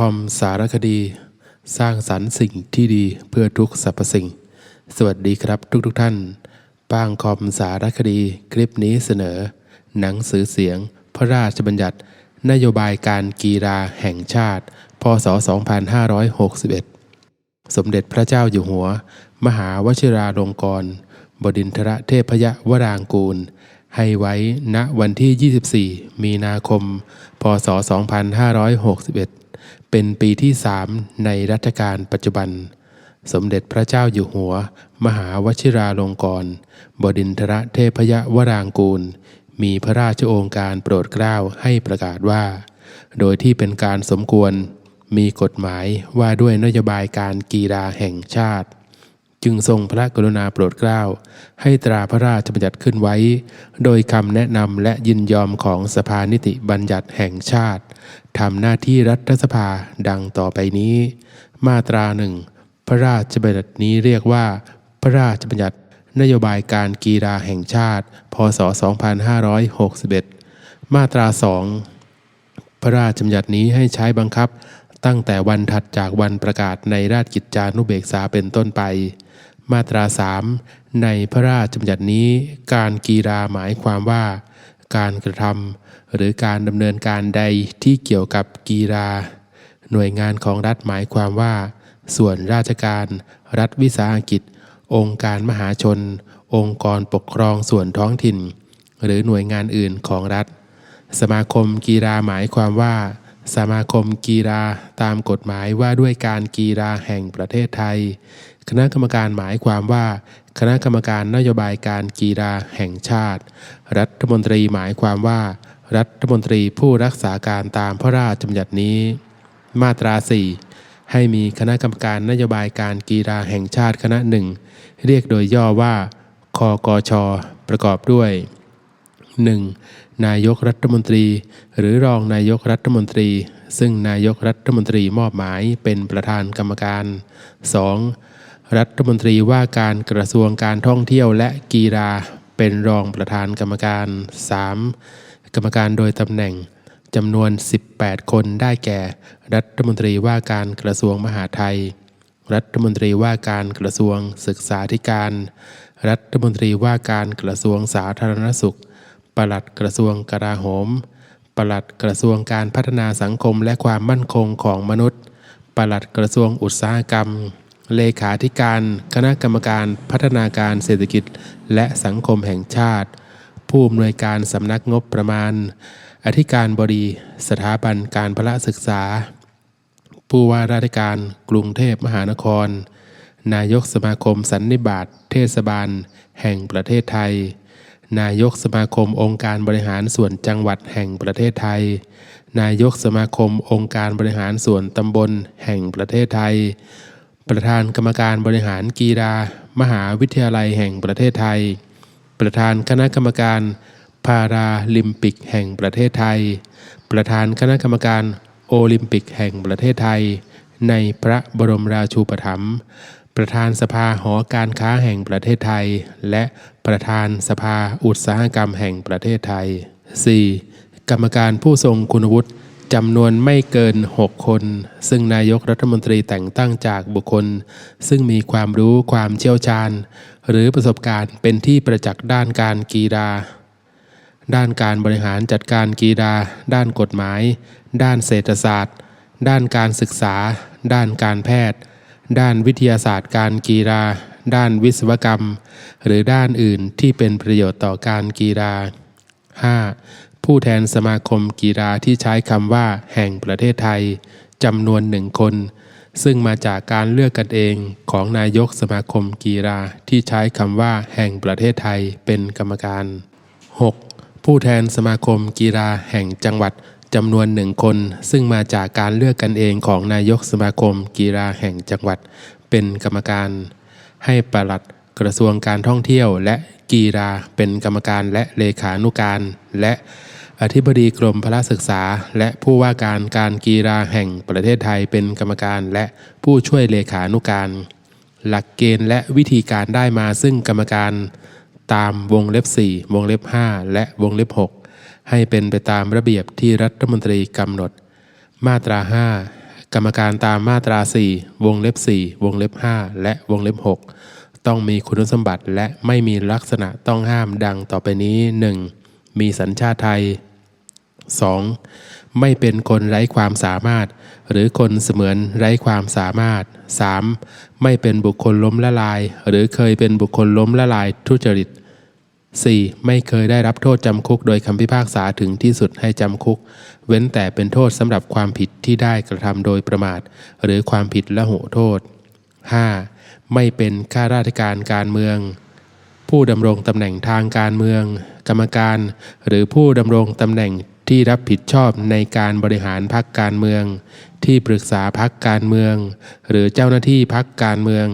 ป้างคอมสารคดี สร้างสรรค์สิ่งที่ดีเพื่อทุกสรรพสิ่ง สวัสดีครับทุกทุกๆท่าน ป้างคอมสารคดี คลิปนี้เสนอ หนังสือเสียง พระราชบัญญัติ นโยบายการกีฬาแห่งชาติ พศ 2561 สมเด็จพระเจ้าอยู่หัว มหาวชิราลงกรณบดินทรเทพยวรางกูล ให้ไว้ณวันที่ 24 มีนาคม พศ 2561 เป็นปีที่สามในรัชกาลปัจจุบัน สมเด็จพระเจ้าอยู่หัว มหาวชิราลงกรณบดินทรเทพยวรางกูล มีพระราชโองการโปรดเกล้าให้ประกาศว่า โดยที่เป็นการสมควร มีกฎหมายว่าด้วยนโยบายการกีฬาแห่งชาติ จึงทรงพระกรุณาโปรดเกล้า ให้ตราพระราชบัญญัติขึ้นไว้ โดยคำแนะนำและยินยอมของสภานิติบัญญัติแห่งชาติทำหน้าที่รัฐสภาดังต่อไปนี้ มาตราหนึ่งพระราชบัญญัตินี้เรียกว่า พระราชบัญญัตินโยบายการกีฬาแห่งชาติ พศ 2561 มาตราสองพระราชบัญญัตินี้ให้ใช้บังคับ ตั้งแต่วันถัดจากวันประกาศในราชกิจจานุเบกษาเป็นต้นไป มาตราสามในพระราชบัญญัตินี้ การกีฬาหมายความว่า การกระทำหรือการดำเนินการใดที่เกี่ยวกับกีฬา หน่วยงานของรัฐหมายความว่า ส่วนราชการ รัฐวิสาหกิจ องค์การมหาชน องค์กรปกครองส่วนท้องถิ่น หรือหน่วยงานอื่นของรัฐ สมาคมกีฬาหมายความว่า สมาคมกีฬาตามกฎหมายว่าด้วยการกีฬาแห่งประเทศไทย คณะกรรมการหมายความว่า คณะกรรมการนโยบายการกีฬาแห่งชาติ รัฐมนตรีหมายความว่า รัฐมนตรีผู้รักษาการตามพระราชบัญญัตินี้ มาตรา 4 ให้มีคณะกรรมการนโยบายการกีฬาแห่งชาติคณะหนึ่งเรียกโดยย่อว่าคกช ประกอบด้วย 1. นายกรัฐมนตรี หรือรองนายกรัฐมนตรี ซึ่งนายกรัฐมนตรีมอบหมายเป็นประธานกรรมการ 2. รัฐมนตรีว่าการกระทรวงการท่องเที่ยวและกีฬาเป็นรองประธานกรรมการ 3. กรรมการโดยตำแหน่งจำนวน 18 คนได้แก่ รัฐมนตรีว่าการกระทรวงมหาดไทย รัฐมนตรีว่าการกระทรวงศึกษาธิการ รัฐมนตรีว่าการกระทรวงสาธารณสุข ปลัดกระทรวงกลาโหม ปลัดกระทรวงการพัฒนาสังคมและความมั่นคงของมนุษย์ ปลัดกระทรวงอุตสาหกรรม เลขาธิการคณะกรรมการพัฒนาการเศรษฐกิจและสังคมแห่งชาติ ผู้อำนวยการสำนักงบประมาณ อธิการบดีสถาบันการพละศึกษา ผู้ว่าราชการกรุงเทพมหานคร นายกสมาคมสันนิบาตเทศบาล แห่งประเทศไทย นายกสมาคมองค์การบริหารส่วนจังหวัดแห่งประเทศไทย นายกสมาคมองค์การบริหารส่วนตำบลแห่งประเทศไทย ประธานกรรมการบริหารกีฬามหาวิทยาลัยแห่งประเทศไทย ประธานคณะกรรมการพาราลิมปิกแห่งประเทศไทย ประธานคณะกรรมการโอลิมปิกแห่งประเทศไทย ในพระบรมราชูปถัมภ์ประธานสภาหอการค้าแห่งประเทศไทย และประธานสภาอุตสาหกรรมแห่งประเทศไทย 4. กรรมการผู้ทรงคุณวุฒิ จำนวนไม่เกิน 6 คน ซึ่งนายกรัฐมนตรีแต่งตั้งจากบุคคล ซึ่งมีความรู้ความเชี่ยวชาญ หรือประสบการณ์เป็นที่ประจักษ์ด้านการกีฬาด้านการบริหารจัดการกีฬา ด้านกฎหมาย ด้านเศรษฐศาสตร์ ด้านการศึกษา ด้านการแพทย์ ด้านวิทยาศาสตร์การกีฬา ด้านวิศวกรรม หรือด้านอื่นที่เป็นประโยชน์ต่อการกีฬา 5. ผู้แทนสมาคมกีฬาที่ใช้คำว่า แห่งประเทศไทยจำนวนหนึ่งคน ซึ่งมาจากการเลือกกันเองของนายกสมาคมกีฬาที่ใช้คำว่า แห่งประเทศไทยเป็นกรรมการ 6. ผู้แทนสมาคมกีฬาแห่งจังหวัดจำนวนหนึ่งคน ซึ่งมาจากการเลือกกันเองของนายกสมาคมกีฬาแห่งจังหวัด เป็นกรรมการ ให้ปลัดกระทรวงการท่องเที่ยวและกีฬาเป็นกรรมการและเลขานุการและ อธิบดีกรมพละศึกษา และผู้ว่าการการกีฬาแห่งประเทศไทยเป็นกรรมการและผู้ช่วยเลขานุการ หลักเกณฑ์และวิธีการได้มาซึ่งกรรมการ ตามวงเล็บ 4 วงเล็บ 5 และวงเล็บ 6 ให้เป็นไปตามระเบียบที่รัฐมนตรีกำหนด มาตรา 5 กรรมการตามมาตรา 4 วงเล็บ 4 วงเล็บ 5 และวงเล็บ 6 ต้องมีคุณสมบัติและไม่มีลักษณะต้องห้ามดังต่อไปนี้ 1. มีสัญชาติไทย 2. ไม่เป็นคนไร้ความสามารถ หรือคนเสมือนไร้ความสามารถ 3. ไม่เป็นบุคคลล้มละลาย หรือเคยเป็นบุคคลล้มละลายทุจริต 4. ไม่เคยได้รับโทษจำคุกโดยคำพิพากษาถึงที่สุดให้จำคุก เว้นแต่เป็นโทษสำหรับความผิดที่ได้กระทำโดยประมาท หรือความผิดละโหโทษ 5. ไม่เป็นข้าราชการการเมือง ผู้ดำรงตำแหน่งทางการเมือง กรรมการ หรือผู้ดำรงตำแหน่ง ที่รับผิดชอบในการบริหารพักการเมือง ที่ปรึกษาพักการเมือง หรือเจ้าหน้าที่พักการเมือง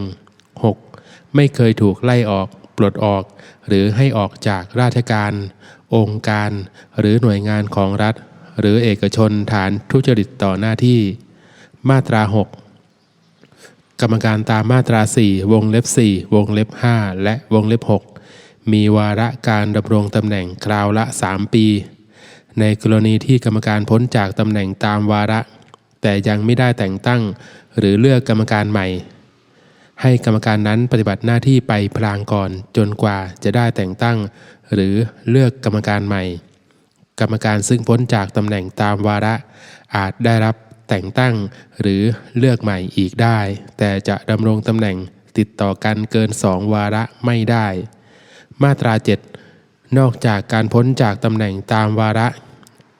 6. ไม่เคยถูกไล่ออก ปลดออก หรือให้ออกจากราชการ องค์การ หรือหน่วยงานของรัฐ หรือเอกชนฐานทุจริตต่อหน้าที่ มาตรา 6กรรมการตามมาตรา 4 วงเล็บ 4 วงเล็บ 5 และวงเล็บ 6 มีวาระการดำรงตำแหน่งคราวละ 3 ปี ในกรณีที่กรรมการพ้นจากตำแหน่งตามวาระ แต่ยังไม่ได้แต่งตั้ง หรือเลือกกรรมการใหม่ ให้กรรมการนั้นปฏิบัติหน้าที่ไปพลางก่อนจนกว่าจะได้แต่งตั้ง หรือเลือกกรรมการใหม่ กรรมการซึ่งพ้นจากตำแหน่งตามวาระ อาจได้รับแต่งตั้งหรือเลือกใหม่อีกได้ แต่จะดำรงตำแหน่งติดต่อกันเกินสองวาระไม่ได้ มาตรา 7 นอกจากการพ้นจากตำแหน่งตามวาระ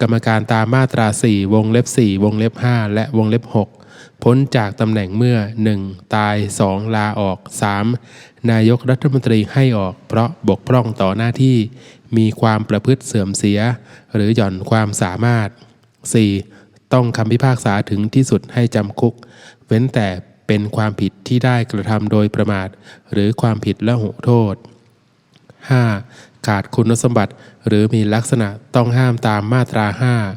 กรรมการตามมาตรา 4 วงเล็บ 4 วงเล็บ 5 และวงเล็บ 6 พ้นจากตำแหน่งเมื่อ 1. ตาย 2. ลาออก 3. นายกรัฐมนตรีให้ออกเพราะบกพร่องต่อหน้าที่ มีความประพฤติเสื่อมเสีย หรือหย่อนความสามารถ 4. ต้องคำพิพากษาถึงที่สุดให้จำคุก เว้นแต่เป็นความผิดที่ได้กระทำโดยประมาท หรือความผิดละหุโทษ 5. ขาดคุณสมบัติ หรือมีลักษณะต้องห้ามตามมาตรา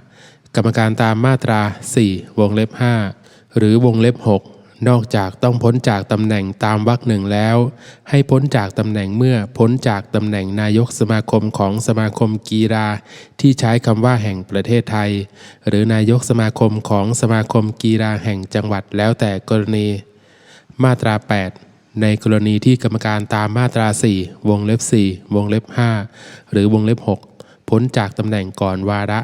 5 กรรมการตามมาตรา 4 วงเล็บ 5 หรือวงเล็บ 6 นอกจากต้องพ้นจากตำแหน่งตามวรรคหนึ่งแล้ว ให้พ้นจากตำแหน่งเมื่อพ้นจากตำแหน่งนายกสมาคมของสมาคมกีฬาที่ใช้คำว่าแห่งประเทศไทย หรือนายกสมาคมของสมาคมกีฬาแห่งจังหวัดแล้วแต่กรณี มาตรา 8 ในกรณีที่กรรมการตามมาตรา 4 วงเล็บ 4 วงเล็บ 5 หรือวงเล็บ 6 พ้นจากตำแหน่งก่อนวาระ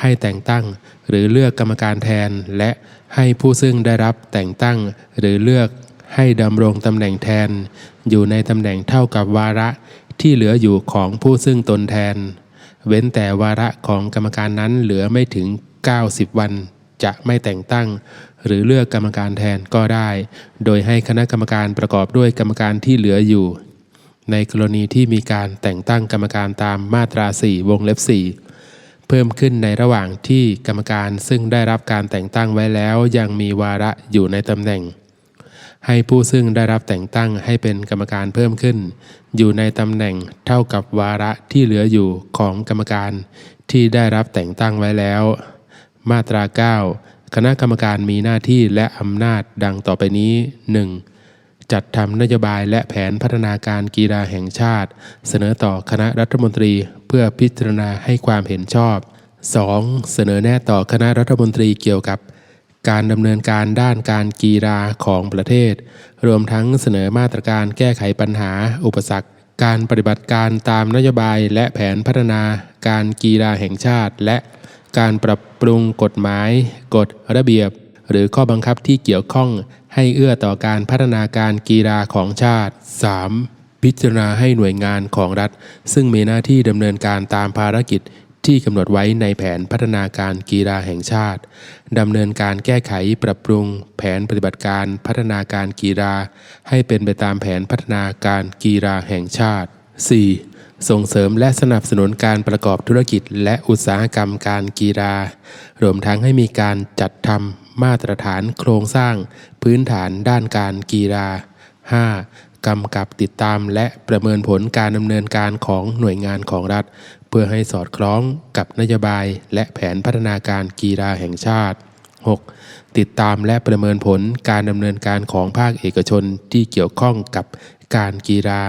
ให้แต่งตั้ง หรือเลือกกรรมการแทน และให้ผู้ซึ่งได้รับแต่งตั้ง หรือเลือกให้ดำรงตำแหน่งแทน อยู่ในตำแหน่งเท่ากับวาระที่เหลืออยู่ของผู้ซึ่งตนแทน เว้นแต่วาระของกรรมการนั้นเหลือไม่ถึง 90 วัน จะไม่แต่งตั้ง หรือเลือกกรรมการแทนก็ได้ โดยให้คณะกรรมการประกอบด้วยกรรมการที่เหลืออยู่ ในกรณีที่มีการแต่งตั้งกรรมการตามมาตรา 4 วงเล็บ 4 เพิ่มขึ้นในระหว่างที่กรรมการซึ่งได้รับการแต่งตั้งไว้แล้วยังมีวาระอยู่ในตำแหน่ง ให้ผู้ซึ่งได้รับแต่งตั้งให้เป็นกรรมการเพิ่มขึ้น อยู่ในตำแหน่งเท่ากับวาระที่เหลืออยู่ของกรรมการที่ได้รับแต่งตั้งไว้แล้ว มาตรา 9 คณะกรรมการมีหน้าที่และอำนาจดังต่อไปนี้ 1. จัดทำนโยบายและแผนพัฒนาการกีฬาแห่งชาติ เสนอต่อคณะรัฐมนตรีเพื่อพิจารณาให้ความเห็นชอบ 2. เสนอแนะต่อคณะรัฐมนตรีเกี่ยวกับ การดำเนินการด้านการกีฬาของประเทศ รวมทั้งเสนอมาตรการแก้ไขปัญหา อุปสรรค การปฏิบัติการตามนโยบายและแผนพัฒนาการกีฬาแห่งชาติและ การปรับปรุงกฎหมาย กฎระเบียบ หรือข้อบังคับที่เกี่ยวข้องให้เอื้อต่อการพัฒนาการกีฬาของชาติ 3. พิจารณาให้หน่วยงานของรัฐ ซึ่งมีหน้าที่ดำเนินการตามภารกิจที่กำหนดไว้ในแผนพัฒนาการกีฬาแห่งชาติ ดำเนินการแก้ไขปรับปรุง แผนปฏิบัติการพัฒนาการกีฬา ให้เป็นไปตามแผนพัฒนาการกีฬาแห่งชาติ 4. ส่งเสริมและสนับสนุนการประกอบธุรกิจและอุตสาหกรรมการกีฬารวมทั้งให้มีการจัดทำมาตรฐานโครงสร้าง พื้นฐานด้านการกีฬา 5. กำกับติดตามและประเมินผลการดำเนินการของหน่วยงานของรัฐ เพื่อให้สอดคล้องกับนโยบายและแผนพัฒนาการกีฬาแห่งชาติ 6. ติดตามและประเมินผลการดำเนินการของภาคเอกชนที่เกี่ยวข้องกับการกีฬา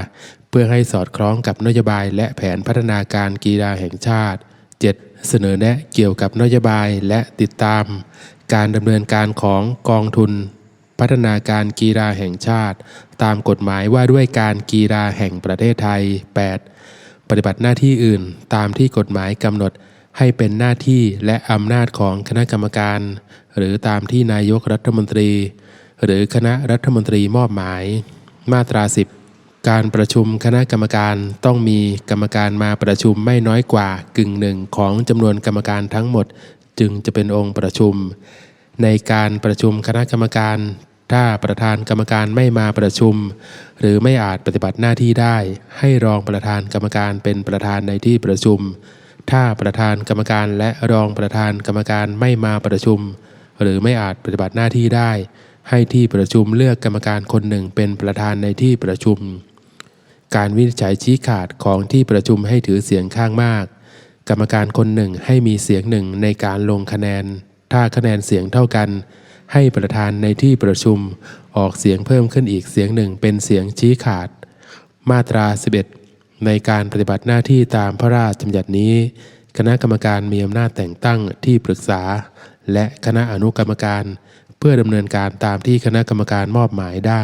พื่อให้สอดคล้องกับนโยบายและแผนพัฒนาการกีฬาแห่งชาติ 7. เสนอแนะเกี่ยวกับนโยบายและติดตาม การดำเนินการของกองทุน พัฒนาการกีฬาแห่งชาติ ตามกฎหมายว่าด้วยการกีฬาแห่งประเทศไทย 8. ปฏิบัติหน้าที่อื่นตามที่กฎหมายกำหนดให้เป็นหน้าที่และอำนาจของคณะกรรมการ หรือตามที่นายกรัฐมนตรี หรือคณะรัฐมนตรีมอบหมาย มาตรา 10 การประชุมคณะกรรมการต้องมีกรรมการมาประชุมไม่น้อยกว่ากึ่งหนึ่งของจำนวนกรรมการทั้งหมด จึงจะเป็นองค์ประชุม ในการประชุมคณะกรรมการ ถ้าประธานกรรมการไม่มาประชุม หรือไม่อาจปฏิบัติหน้าที่ได้ ให้รองประธานกรรมการเป็นประธานในที่ประชุม ถ้าประธานกรรมการและรองประธานกรรมการไม่มาประชุม หรือไม่อาจปฏิบัติหน้าที่ได้ ให้ที่ประชุมเลือกกรรมการคนหนึ่งเป็นประธานในที่ประชุม การวินิจฉัยชี้ขาดของที่ประชุมให้ถือเสียงข้างมาก กรรมการคนหนึ่งให้มีเสียงหนึ่งในการลงคะแนน ถ้าคะแนนเสียงเท่ากัน ให้ประธานในที่ประชุมออกเสียงเพิ่มขึ้นอีกเสียงหนึ่งเป็นเสียงชี้ขาด มาตรา 11 ในการปฏิบัติหน้าที่ตามพระราชบัญญัตินี้ คณะกรรมการมีอำนาจแต่งตั้งที่ปรึกษา และคณะอนุกรรมการ เพื่อดำเนินการตามที่คณะกรรมการมอบหมายได้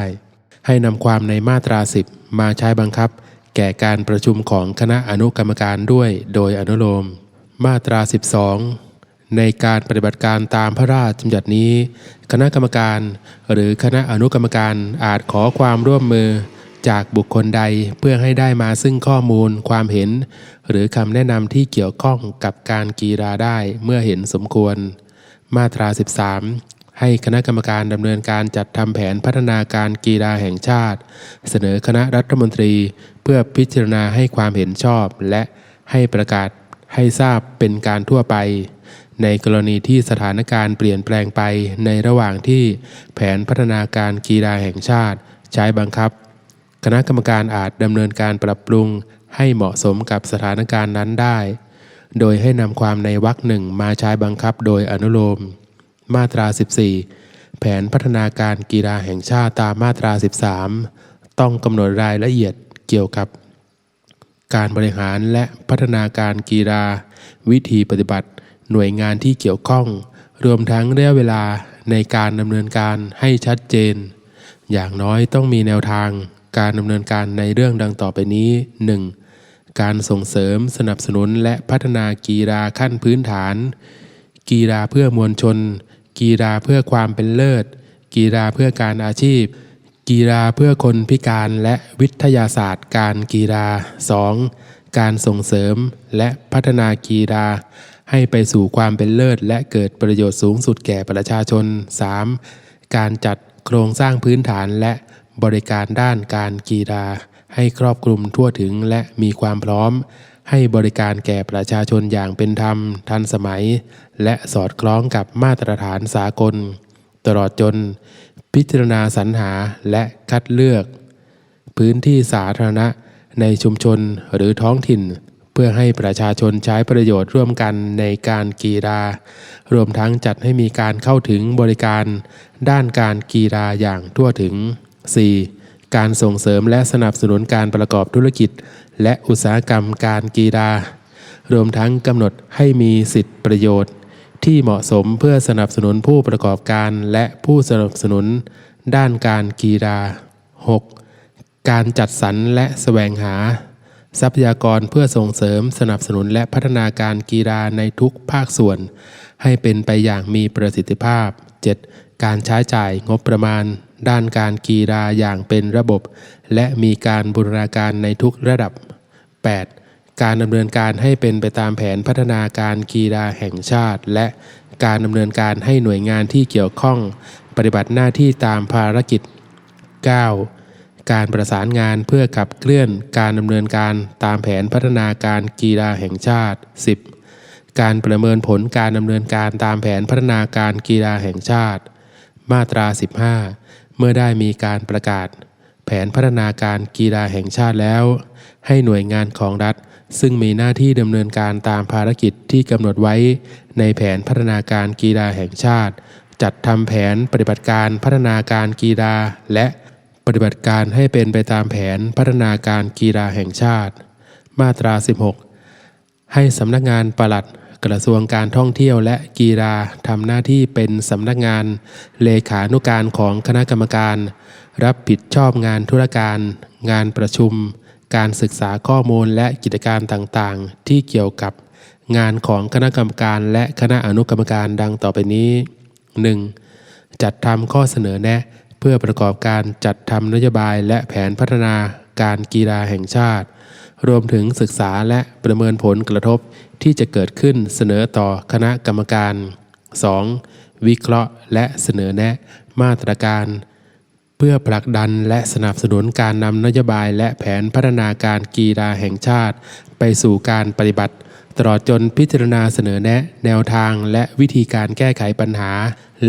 ให้นำความในมาตรา10มาใช้บังคับ แก่การประชุมของคณะอนุกรรมการด้วยโดยอนุโลม มาตรา 12 ในการปฏิบัติการตามพระราชบัญญัตินี้ คณะกรรมการ หรือคณะอนุกรรมการอาจขอความร่วมมือจากบุคคลใดเพื่อให้ได้มาซึ่งข้อมูลความเห็น หรือคำแนะนำที่เกี่ยวข้องกับการกีฬาได้เมื่อเห็นสมควร มาตรา 13 ให้คณะกรรมการดำเนินการจัดทำแผนพัฒนาการกีฬาแห่งชาติ เสนอคณะรัฐมนตรี เพื่อพิจารณาให้ความเห็นชอบ และให้ประกาศให้ทราบเป็นการทั่วไป ในกรณีที่สถานการณ์เปลี่ยนแปลงไปในระหว่างที่แผนพัฒนาการกีฬาแห่งชาติ ใช้บังคับ คณะกรรมการอาจดำเนินการปรับปรุง ให้เหมาะสมกับสถานการณ์นั้นได้ โดยให้นำความในวรรคหนึ่งมาใช้บังคับโดยอนุโลม มาตรา 14 แผนพัฒนาการกีฬาแห่งชาติตามมาตรา 13 ต้องกำหนดรายละเอียดเกี่ยวกับ การบริหารและพัฒนาการกีฬา วิธีปฏิบัติ หน่วยงานที่เกี่ยวข้อง รวมทั้งระยะเวลาในการดำเนินการให้ชัดเจน อย่างน้อยต้องมีแนวทางการดำเนินการในเรื่องดังต่อไปนี้ 1. การส่งเสริมสนับสนุนและพัฒนากีฬาขั้นพื้นฐาน กีฬาเพื่อมวลชน กีฬาเพื่อความเป็นเลิศ กีฬาเพื่อการอาชีพ กีฬาเพื่อคนพิการและวิทยาศาสตร์ การกีฬา 2. การส่งเสริมและพัฒนากีฬา ให้ไปสู่ความเป็นเลิศ และเกิดประโยชน์สูงสุดแก่ประชาชน 3. การจัดโครงสร้างพื้นฐานและบริการด้านการกีฬาให้ครอบคลุมทั่วถึงและมีความพร้อม ให้บริการแก่ประชาชนอย่างเป็นธรรม ทันสมัย และสอดคล้องกับมาตรฐานสากล ตลอดจน พิจารณาสรรหาและคัดเลือก พื้นที่สาธารณะในชุมชนหรือท้องถิ่น เพื่อให้ประชาชนใช้ประโยชน์ร่วมกันในการกีฬารวมทั้งจัดให้มีการเข้าถึงบริการ ด้านการกีฬาอย่างทั่วถึง 4. การส่งเสริมและสนับสนุนการประกอบธุรกิจ และอุตสาหกรรมการกีฬารวมทั้งกำหนดให้มีสิทธิประโยชน์ ที่เหมาะสมเพื่อสนับสนุนผู้ประกอบการและผู้สนับสนุน ด้านการกีฬา 6. การจัดสรรและแสวงหา ทรัพยากรเพื่อส่งเสริมสนับสนุนและพัฒนาการกีฬาในทุกภาคส่วน ให้เป็นไปอย่างมีประสิทธิภาพ 7. การใช้จ่ายงบประมาณ ด้านการกีฬาอย่างเป็นระบบ และมีการบูรณาการในทุกระดับ 8. การดำเนินการให้เป็นไปตามแผนพัฒนาการกีฬาแห่งชาติ และการดำเนินการให้หน่วยงานที่เกี่ยวข้อง ปฏิบัติหน้าที่ตามภารกิจ 9. การประสานงานเพื่อขับเคลื่อนการดำเนินการตามแผนพัฒนาการกีฬาแห่งชาติ 10. การประเมินผลการดำเนินการตามแผนพัฒนาการกีฬาแห่งชาติ มาตรา 15 เมื่อได้มีการประกาศ แผนพัฒนาการกีฬาแห่งชาติแล้ว ให้หน่วยงานของรัฐ ซึ่งมีหน้าที่ดำเนินการตามภารกิจที่กำหนดไว้ ในแผนพัฒนาการกีฬาแห่งชาติ จัดทำแผนปฏิบัติการพัฒนาการกีฬาและปฏิบัติการให้เป็นไปตามแผนพัฒนาการกีฬาแห่งชาติ มาตรา 16 ให้สำนักงานปลัด กระทรวงการท่องเที่ยวและกีฬาทำหน้าที่เป็นสำนักงาน เลขานุการของคณะกรรมการ รับผิดชอบงานธุรการ งานประชุม การศึกษาข้อมูลและกิจการต่างๆ ที่เกี่ยวกับงานของคณะกรรมการและคณะอนุกรรมการดังต่อไปนี้ 1. จัดทำข้อเสนอแนะ เพื่อประกอบการจัดทำนโยบายและแผนพัฒนาการกีฬาแห่งชาติ รวมถึงศึกษาและประเมินผลกระทบ ที่จะเกิดขึ้นเสนอต่อคณะกรรมการ 2. วิเคราะห์และเสนอแนะมาตรการ เพื่อผลักดันและสนับสนุนการนำนโยบายและแผนพัฒนาการกีฬาแห่งชาติ ไปสู่การปฏิบัติ ตลอดจนพิจารณาเสนอแนะ แนวทางและวิธีการแก้ไขปัญหา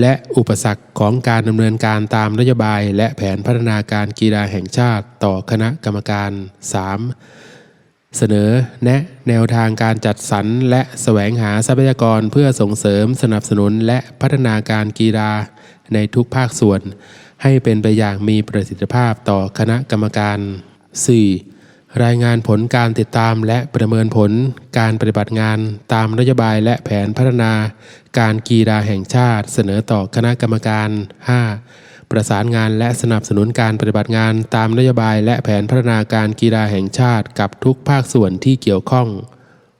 และอุปสรรคของการดำเนินการตามนโยบาย และแผนพัฒนาการกีฬาแห่งชาติ ต่อคณะกรรมการ 3. เสนอแนะแนวทางการจัดสรรและแสวงหาทรัพยากรเพื่อส่งเสริมสนับสนุนและพัฒนาการกีฬาในทุกภาคส่วน ให้เป็นไปอย่างมีประสิทธิภาพต่อคณะกรรมการ 4. รายงานผลการติดตามและประเมินผลการปฏิบัติงานตามนโยบายและแผนพัฒนา การกีฬาแห่งชาติเสนอต่อคณะกรรมการ 5. ประสานงานและสนับสนุนการปฏิบัติงานตามนโยบายและแผนพัฒนาการกีฬาแห่งชาติกับทุกภาคส่วนที่เกี่ยวข้อง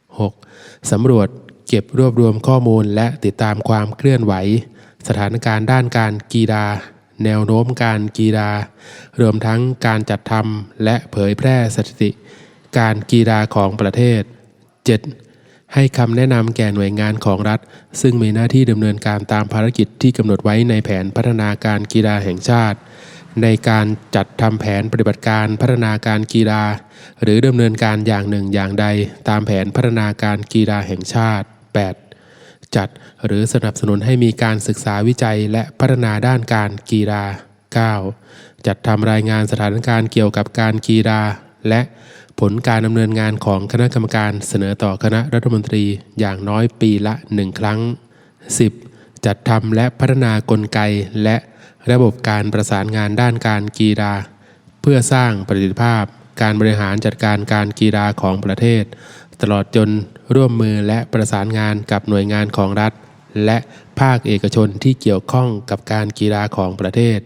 6. สำรวจเก็บรวบรวมข้อมูลและติดตามความเคลื่อนไหว สถานการณ์ด้านการกีฬา แนวโน้มการกีฬารวมทั้งการจัดทำและเผยแพร่สถิติ การกีฬาของประเทศ 7. ให้คำแนะนำแก่หน่วยงานของรัฐ ซึ่งมีหน้าที่ดำเนินการตามภารกิจที่กำหนดไว้ในแผนพัฒนาการกีฬาแห่งชาติ ในการจัดทำแผนปฏิบัติการพัฒนาการกีฬา หรือดำเนินการอย่างหนึ่งอย่างใด ตามแผนพัฒนาการกีฬาแห่งชาติ 8. จัดหรือสนับสนุนให้มีการศึกษาวิจัยและพัฒนาด้านการกีฬา 9. จัดทำรายงานสถานการณ์เกี่ยวกับการกีฬาและ ผลการดำเนินงานของคณะกรรมการเสนอต่อคณะรัฐมนตรีอย่างน้อยปีละหนึ่งครั้ง 10. จัดทำและพัฒนากลไกและระบบการประสานงานด้านการกีฬา เพื่อสร้างประสิทธิภาพ การบริหารจัดการการกีฬาของประเทศ ตลอดจนร่วมมือและประสานงานกับหน่วยงานของรัฐ และภาคเอกชนที่เกี่ยวข้องกับการกีฬาของประเทศ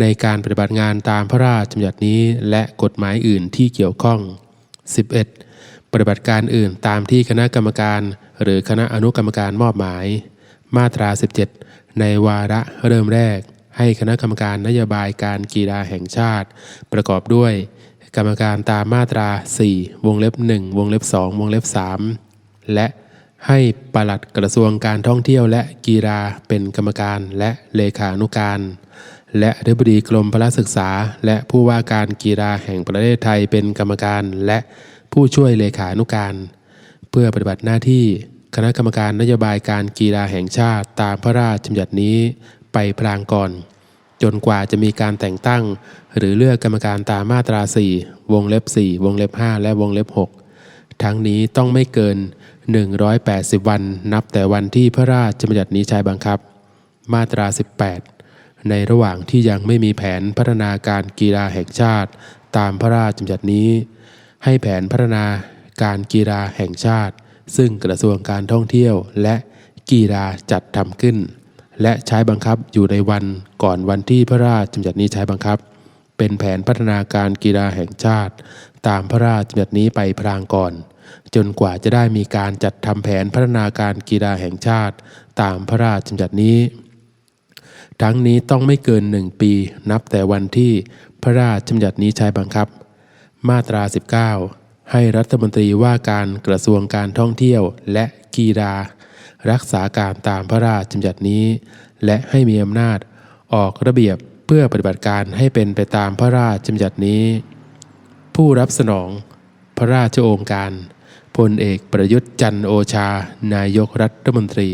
ในการปฏิบัติงานตามพระราชบัญญัตินี้และกฎหมายอื่นที่เกี่ยวข้อง 11. ปฏิบัติการอื่นตามที่คณะกรรมการ หรือคณะอนุกรรมการมอบหมาย มาตรา 17 ในวาระเริ่มแรก ให้คณะกรรมการนโยบายการกีฬาแห่งชาติ ประกอบด้วย กรรมการตามมาตรา 4 วงเล็บ 1 วงเล็บ 2 วงเล็บ 3 และให้ปลัดกระทรวงการท่องเที่ยวและกีฬาเป็นกรรมการและเลขานุการ และอธิบดีกรมพละศึกษา และผู้ว่าการกีฬาแห่งประเทศไทยเป็นกรรมการและผู้ช่วยเลขานุการ เพื่อปฏิบัติหน้าที่คณะกรรมการนโยบายการกีฬาแห่งชาติตามพระราชบัญญัตินี้ไปพลางก่อน จนกว่าจะมีการแต่งตั้ง หรือเลือกกรรมการตามมาตรา 4 วงเล็บ 4 วงเล็บ 5 และวงเล็บ 6 ทั้งนี้ต้องไม่เกิน 180 วัน นับแต่วันที่พระราชบัญญัตินี้ใช้บังคับ มาตรา 18 ในระหว่างที่ยังไม่มีแผนพัฒนาการกีฬาแห่งชาติ ตามพระราชบัญญัตินี้ ให้แผนพัฒนาการกีฬาแห่งชาติ ซึ่งกระทรวงการท่องเที่ยวและกีฬาจัดทำขึ้น และใช้บังคับอยู่ในวันก่อนวันที่พระราชบัญญัตินี้ใช้บังคับ เป็นแผนพัฒนาการกีฬาแห่งชาติ ตามพระราชบัญญัตินี้ไปพลางก่อน จนกว่าจะได้มีการจัดทำแผนพัฒนาการกีฬาแห่งชาติ ตามพระราชบัญญัตินี้ ทั้งนี้ต้องไม่เกินหนึ่งปี นับแต่วันที่พระราชบัญญัตินี้ใช้บังคับ มาตรา 19 ให้รัฐมนตรีว่าการกระทรวงการท่องเที่ยวและกีฬารักษาการตามพระราชบัญญัตินี้ และให้มีอำนาจออกระเบียบเพื่อปฏิบัติการให้เป็นไปตามพระราชบัญญัตินี้ ผู้รับสนอง พระราชโองการพลเอกประยุทธ์จันทร์โอชา นายกรัฐมนตรี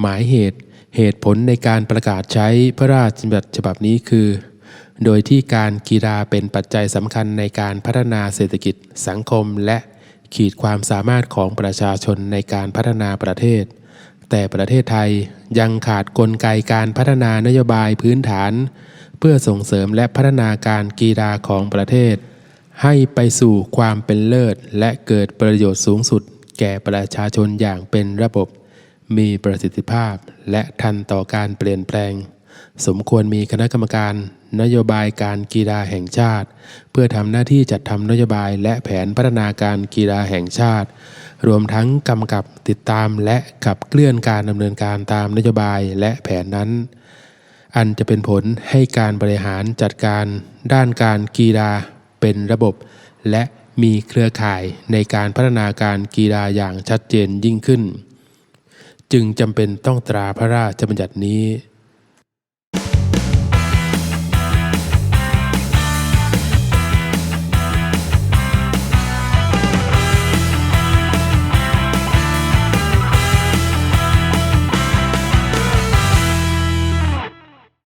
หมายเหตุเหตุผลในการประกาศใช้พระราชบัญญัติฉบับนี้คือ โดยที่การกีฬาเป็นปัจจัยสำคัญในการพัฒนาเศรษฐกิจสังคม และขีดความสามารถของประชาชนในการพัฒนาประเทศ แต่ประเทศไทยยังขาดกลไกการพัฒนานโยบายพื้นฐาน เพื่อส่งเสริมและพัฒนาการกีฬาของประเทศ ให้ไปสู่ความเป็นเลิศ และเกิดประโยชน์สูงสุด แก่ประชาชนอย่างเป็นระบบ มีประสิทธิภาพและทันต่อการเปลี่ยนแปลง สมควรมีคณะกรรมการนโยบายการกีฬาแห่งชาติ เพื่อทำหน้าที่จัดทำนโยบายและแผนพัฒนาการกีฬาแห่งชาติ รวมทั้งกำกับติดตามและขับเคลื่อนการดำเนินการตามนโยบายและแผนนั้น อันจะเป็นผลให้การบริหารจัดการด้านการกีฬาเป็นระบบ และมีเครือข่ายในการพัฒนาการกีฬาอย่างชัดเจนยิ่งขึ้น จึงจำเป็นต้องตราพระราชบัญญัตินี้